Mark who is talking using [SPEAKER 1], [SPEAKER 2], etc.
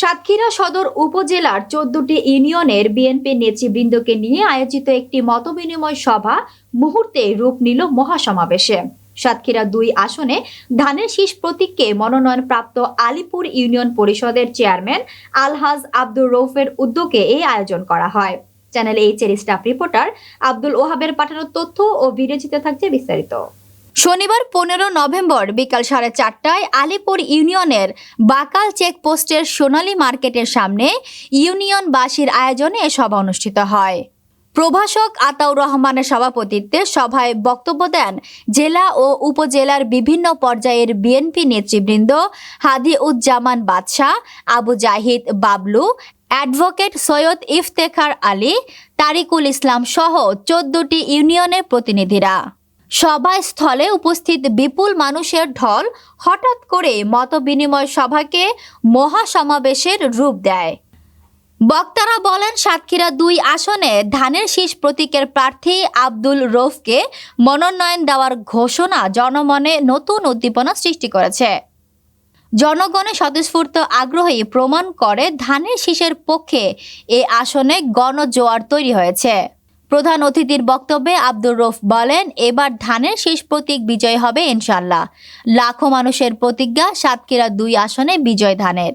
[SPEAKER 1] সাতক্ষীরা সদর উপজেলার চোদ্দটি ইউনিয়নের বিএনপি নেতৃবৃন্দকে নিয়ে আয়োজিত একটি মতবিনিময় সভা মুহূর্তে রূপ নিল মহাসমাবেশে। সাতক্ষীরা দুই আসনে ধানের শীষ প্রতীককে মনোনয়নপ্রাপ্ত আলিপুর ইউনিয়ন পরিষদের চেয়ারম্যান আলহাজ আব্দুর রৌফের উদ্যোগে এই আয়োজন করা হয়। চ্যানেল এইচ এর স্টাফ রিপোর্টার আব্দুল ওহাবের পাঠানো তথ্য ও ভিডিওচিতে থাকছে বিস্তারিত। শনিবার পনেরো নভেম্বর বিকাল সাড়ে চারটায় আলিপুর ইউনিয়নের বাকাল চেকপোস্টের সোনালী মার্কেটের সামনে ইউনিয়নবাসীর আয়োজনে এ সভা অনুষ্ঠিত হয়। প্রভাষক আতাউর রহমানের সভাপতিত্বে সভায় বক্তব্য দেন জেলা ও উপজেলার বিভিন্ন পর্যায়ের বিএনপি নেতৃবৃন্দ হাদি উজ্জামান বাদশাহ, আবু জাহিদ বাবলু, অ্যাডভোকেট সৈয়দ ইফতেখার আলী, তারিকুল ইসলাম সহ চোদ্দটি ইউনিয়নের প্রতিনিধিরা। সভাস্থলে উপস্থিত বিপুল মানুষের ঢল হঠাৎ করে মতবিনিময় সভাকে মহাসমাবেশের রূপ দেয়। বক্তারা বলেন, সাতক্ষীরা দুই আসনে ধানের শীষ প্রতীকের প্রার্থী আব্দুল রৌফকে মনোনয়ন দেওয়ার ঘোষণা জনমনে নতুন উদ্দীপনা সৃষ্টি করেছে। জনগণের স্বতঃস্ফূর্ত আগ্রহী প্রমাণ করে ধানের শীষের পক্ষে এ আসনে গণজোয়ার তৈরি হয়েছে। প্রধান অতিথির বক্তব্যে আব্দুর রফ বলেন, এবার ধানের শেষ প্রতীক বিজয় হবে ইনশাল্লাহ লাখো মানুষের প্রতিজ্ঞা সাতক্ষীরা দুই আসনে বিজয় ধানের।